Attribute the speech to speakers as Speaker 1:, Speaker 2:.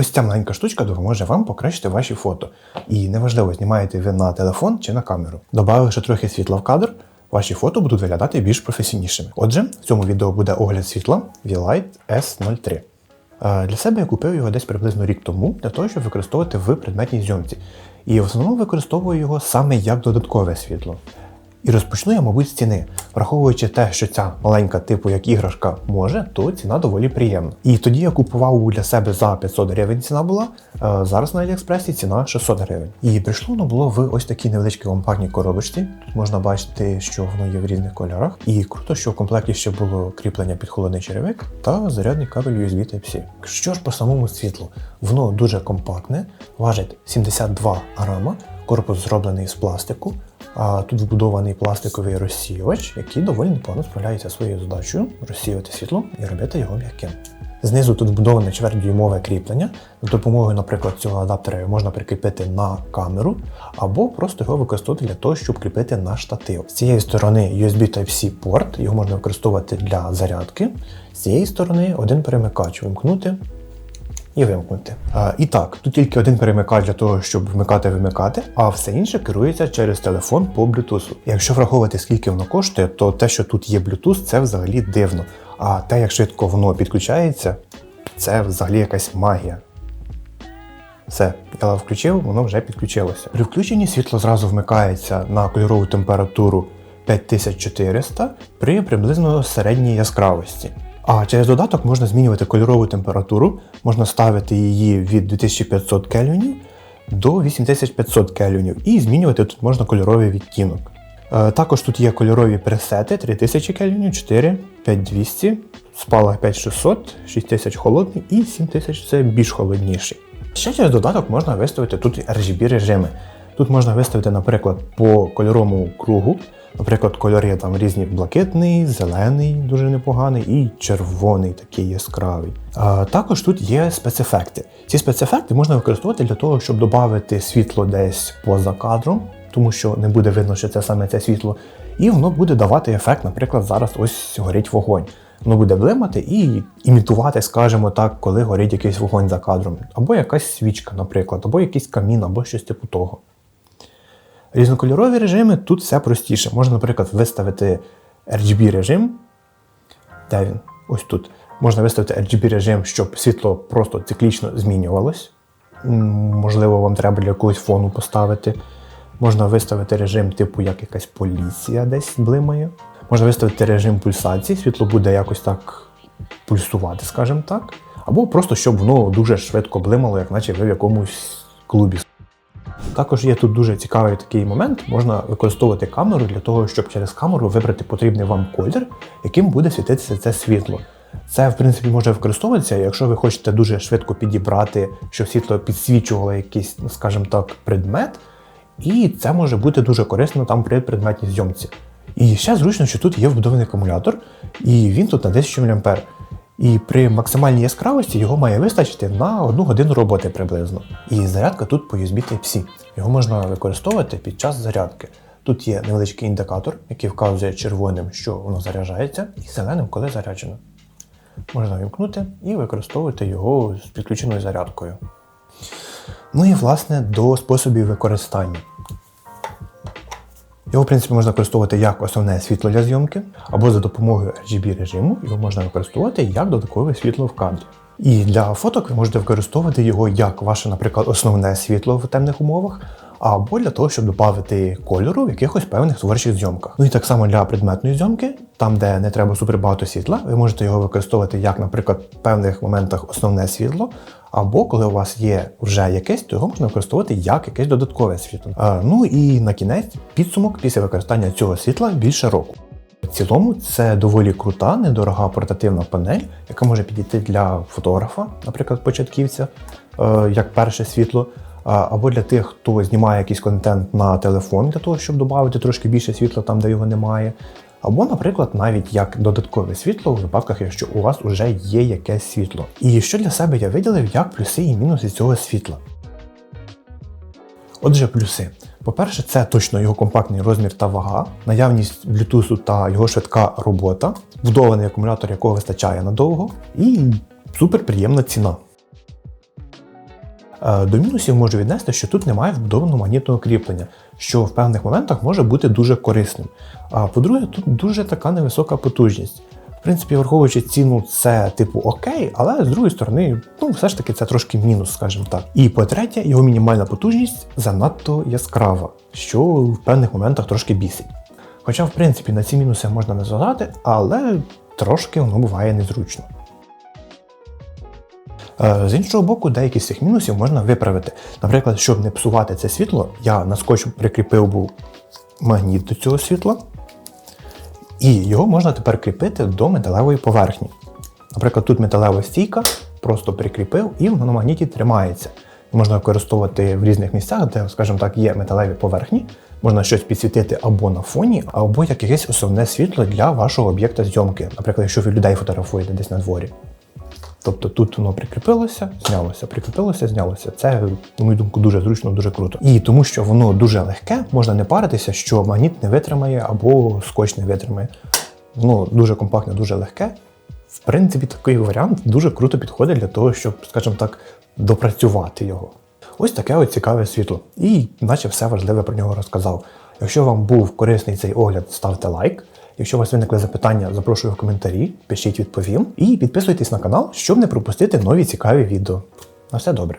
Speaker 1: Ось ця маленька штучка допоможе вам покращити ваші фото. І неважливо, знімаєте ви на телефон чи на камеру. Добавивши трохи світла в кадр, ваші фото будуть виглядати більш професійнішими. Отже, в цьому відео буде огляд світла V-Lite S03. Е, Для себе я купив його десь приблизно рік тому, для того, щоб використовувати в предметній зйомці. І в основному використовую його саме як додаткове світло. І розпочну я, мабуть, з ціни. Враховуючи те, що ця маленька типу як іграшка може, то ціна доволі приємна. І тоді я купував для себе за 500 гривень ціна була. е, Зараз на Аліекспресі ціна 600 гривень. І прийшло воно було в ось такій невеличкій компактній коробочці. Тут можна бачити, що воно є в різних кольорах. І круто, що в комплекті ще було кріплення під холодний черевик та зарядний кабель USB Type-C. Що ж по самому світлу? Воно дуже компактне, важить 72 грама, корпус зроблений з пластику. Тут вбудований пластиковий розсіювач, який доволі непогано справляється своєю задачею розсіювати світло і робити його м'яким. Знизу тут вбудоване чвертьдюймове кріплення. За допомогою, наприклад, цього адаптера можна прикріпити на камеру, або просто його використовувати для того, щоб кріпити на штатив. З цієї сторони USB Type-C порт, його можна використовувати для зарядки. З цієї сторони один перемикач вимкнути і вимкнути. А, і так, тут тільки один перемикач для того, щоб вмикати-вимикати, а все інше керується через телефон по Bluetooth. Якщо враховувати, скільки воно коштує, то те, що тут є Bluetooth, це взагалі дивно. А те, як швидко воно підключається, це взагалі якась магія. Все, я включив, воно вже підключилося. При включенні світло зразу вмикається на кольорову температуру 5400 при приблизно середній яскравості. А через додаток можна змінювати кольорову температуру, можна ставити її від 2500 кельвінів до 8500 кельвінів і змінювати тут можна кольоровий відтінок. Е, Також тут є кольорові пресети 3000 кельвінів, 4, 5200, спалах 5600, 6000 холодний і 7000 це більш холодніший. Ще через додаток можна виставити тут RGB режими. Тут можна виставити, наприклад, по кольоровому кругу. Наприклад, кольори там різні блакитний, зелений, дуже непоганий, і червоний такий яскравий. А, також тут є спецефекти. Ці спецефекти можна використовувати для того, щоб додати світло десь поза кадром, тому що не буде видно, що це саме це світло. І воно буде давати ефект, наприклад, зараз ось горить вогонь. Воно буде блимати і імітувати, скажімо так, коли горить якийсь вогонь за кадром. Або якась свічка, наприклад, або якийсь камін, або щось типу того. Різнокольорові режими тут все простіше. Можна, наприклад, виставити RGB режим. Де він? Ось тут. Можна виставити RGB режим, щоб світло просто циклічно змінювалось. Можливо, вам треба для якогось фону поставити. Можна виставити режим, типу, як якась поліція десь блимає. Можна виставити режим пульсації, світло буде якось так пульсувати, скажімо так. Або просто щоб воно дуже швидко блимало, як наче ви в якомусь клубі. Також є тут дуже цікавий такий момент. Можна використовувати камеру для того, щоб через камеру вибрати потрібний вам колір, яким буде світитися це світло. Це, в принципі, може використовуватися, якщо ви хочете дуже швидко підібрати, щоб світло підсвічувало якийсь, ну, скажімо так, предмет. І це може бути дуже корисно там при предметній зйомці. І ще зручно, що тут є вбудований акумулятор, і він тут на 1000 мА. І при максимальній яскравості його має вистачити на одну годину роботи приблизно. І зарядка тут по USB Type-C. Його можна використовувати під час зарядки. Тут є невеличкий індикатор, який вказує червоним, що воно заряджається, і зеленим, коли заряджено. Можна вімкнути і використовувати його з підключеною зарядкою. Ну і власне до способів використання. Його, в принципі, можна використовувати як основне світло для зйомки, або за допомогою RGB режиму його можна використовувати як додаткове світло в кадрі. І для фоток ви можете використовувати його як ваше, наприклад, основне світло в темних умовах, або для того, щоб додати кольору в якихось певних творчих зйомках. Ну і так само для предметної зйомки, там, де не треба супербагато світла, ви можете його використовувати як, наприклад, в певних моментах основне світло, або коли у вас є вже якесь, то його можна використовувати як якесь додаткове світло. А, ну і на кінець підсумок після використання цього світла більше року. В цілому це доволі крута, недорога портативна панель, яка може підійти для фотографа, наприклад, початківця, е, як перше світло, або для тих, хто знімає якийсь контент на телефон, для того, щоб додати трошки більше світла там, де його немає. Або, наприклад, навіть як додаткове світло у випадках, якщо у вас вже є якесь світло. І що для себе я виділив як плюси і мінуси цього світла. Отже, плюси. По-перше, це точно його компактний розмір та вага, наявність Bluetooth та його швидка робота, вбудований акумулятор, якого вистачає надовго, і суперприємна ціна. Е, До мінусів можу віднести, що тут немає вбудованого магнітного кріплення, що в певних моментах може бути дуже корисним. А по-друге, тут дуже така невисока потужність. В принципі, враховуючи ціну, це типу окей, але з другої сторони, ну все ж таки це трошки мінус, скажімо так. І по-третє, його мінімальна потужність занадто яскрава, що в певних моментах трошки бісить. Хоча, в принципі, на ці мінуси можна не зважати, але трошки воно буває незручно. Е, З іншого боку, деякі з цих мінусів можна виправити. Наприклад, щоб не псувати це світло, я на скотч прикріпив був магніт до цього світла, і його можна тепер кріпити до металевої поверхні. Наприклад, тут металева стійка, просто прикріпив і воно на магніті тримається. Можна використовувати в різних місцях, де, скажімо так, є металеві поверхні. Можна щось підсвітити або на фоні, або як якесь основне світло для вашого об'єкта зйомки. Наприклад, якщо ви людей фотографуєте десь на дворі. Тобто тут воно прикріпилося, знялося, прикріпилося, знялося. Це, на мою думку, дуже зручно, дуже круто. І тому, що воно дуже легке, можна не паритися, що магніт не витримає або скотч не витримає. Воно дуже компактне, дуже легке. В принципі, такий варіант дуже круто підходить для того, щоб, скажімо так, допрацювати його. Ось таке ось цікаве світло. І наче все важливе про нього розказав. Якщо вам був корисний цей огляд, ставте лайк. Якщо у вас виникли запитання, запрошую в коментарі, пишіть відповім. І підписуйтесь на канал, щоб не пропустити нові цікаві відео. На все добре.